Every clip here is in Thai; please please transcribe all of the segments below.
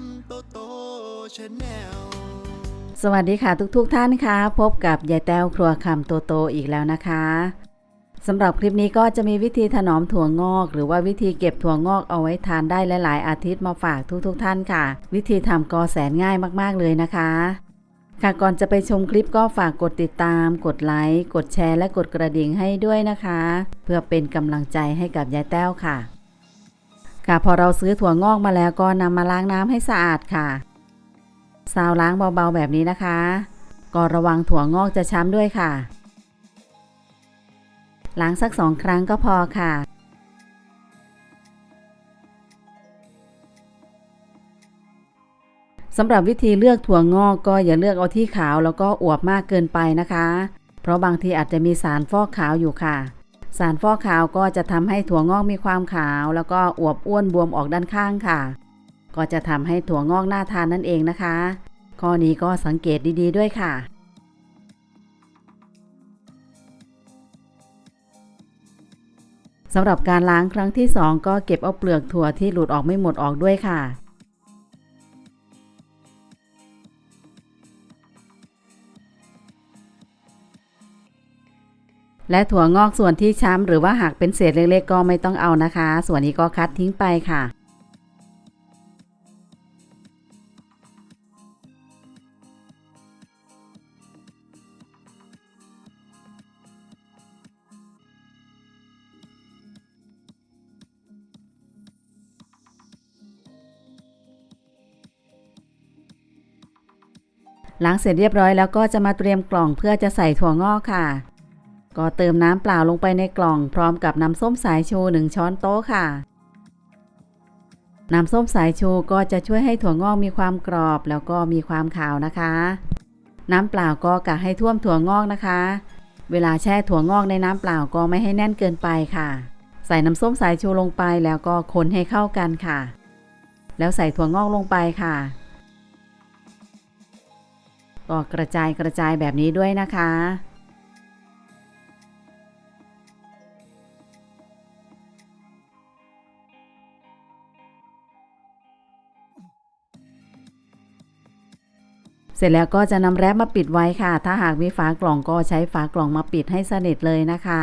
ำโตโตชาแนลสวัสดีค่ะทุกๆทท่านค่ะ พบกับยายแต้วครัวคำโตโตอีกแล้วนะคะสำหรับคลิปนี้ก็จะมีวิธีถนอมถั่วงอก หรือว่าวิธีเก็บถั่วงอกเอาไว้ทานได้หลาย ๆ อาทิตย์มาฝากทุกๆทท่านค่ะ วิธีทำก็แสนง่ายมากๆเลยนะคะ ค่ะก่อนจะไปชมคลิปก็ฝากกดติดตาม กดไลค์กดแชร์และกดกระดิ่งให้ด้วยนะคะ เพื่อเป็นกำลังใจให้กับยายแต้วค่ะ ค่ะพอเราซื้อถั่วงอกมาแล้วก็นำมาล้างน้ำให้สะอาดค่ะ ซาวล้างเบาๆแบบนี้นะคะ ก็ระวังถั่วงอกจะช้ำด้วยค่ะ ล้างสักสองครั้งก็พอค่ะสำหรับวิธีเลือกถั่วงอกก็อย่าเลือกเอาที่ขาวแล้วก็อวบมากเกินไปนะคะ เพราะบางทีอาจจะมีสารฟอกขาวอยู่ค่ะ สารฟอกขาวก็จะทำให้ถั่วงอกมีความขาว แล้วก็อวบอ้วนบวมออกด้านข้างค่ะ ก็จะทำให้ถั่วงอกน่าทานนั่นเองนะคะ ข้อนี้ก็สังเกตดีๆด้วยค่ะ สำหรับการล้างครั้งที่ 2 ก็เก็บเอาเปลือกถั่วที่หลุดออกไม่หมดออกด้วยค่ะ และถั่วงอกส่วนที่ช้ำหรือว่าหักเป็นเศษเล็กๆก็ไม่ต้องเอานะคะ ส่วนนี้ก็คัดทิ้งไปค่ะล้างเสร็จเรียบร้อยแล้วก็จะมาเตรียมกล่องเพื่อจะใส่ถั่วงอกค่ะ ก็เติมน้ำเปล่าลงไปในกล่อง พร้อมกับน้ำส้มสายชู 1 ช้อนโต๊ะค่ะ น้ำส้มสายชูก็จะช่วยให้ถั่วงอกมีความกรอบ แล้วก็มีความขาวนะคะ น้ำเปล่าก็กะให้ท่วมถั่วงอกนะคะ เวลาแช่ถั่วงอกในน้ำเปล่าก็ไม่ให้แน่นเกินไปค่ะ ใส่น้ำส้มสายชูลงไปแล้วก็คนให้เข้ากันค่ะ แล้วใส่ถั่วงอกลงไปค่ะก็กระจายกระจายแบบนี้ด้วยนะคะ สร็จแล้วก็จะนำแรปมาปิดไว้ค่ะ ถ้าหากมีฝากล่องก็ใช้ฝากล่องมาปิดให้สนิทเลยนะคะ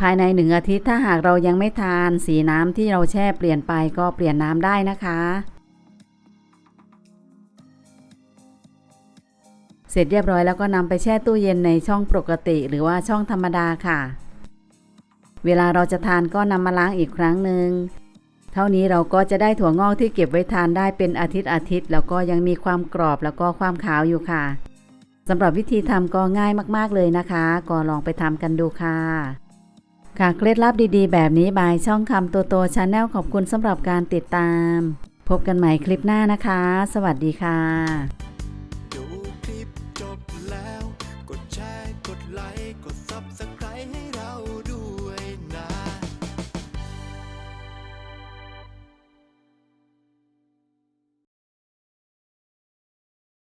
ภายในหนึ่งอาทิตย์ถ้าหากเรายังไม่ทาน สีน้ำที่เราแช่เปลี่ยนไปก็เปลี่ยนน้ำได้นะคะ เสร็จเรียบร้อยแล้วก็นำไปแช่ตู้เย็นในช่องปกติ หรือว่าช่องธรรมดาค่ะ เวลาเราจะทานก็นำมาล้างอีกครั้งหนึ่ง เท่านี้เราก็จะได้ถั่วงอกที่เก็บไว้ทานได้เป็นอาทิตย์อาทิตย์แล้วก็ยังมีความกรอบแล้วก็ความขาวอยู่ค่ะสำหรับวิธีทำก็ง่ายมากๆเลยนะคะ ก็ลองไปทำกันดูค่ะ ค่ะเคล็ดลับดีๆ แบบนี้บายช่องคำตัวโตชาแนลขอบคุณสำหรับการติดตาม พบกันใหม่คลิปหน้านะคะ สวัสดีค่ะกดแชร์ กดไลค์ กดซับสไครต์ให้เราด้วยนะ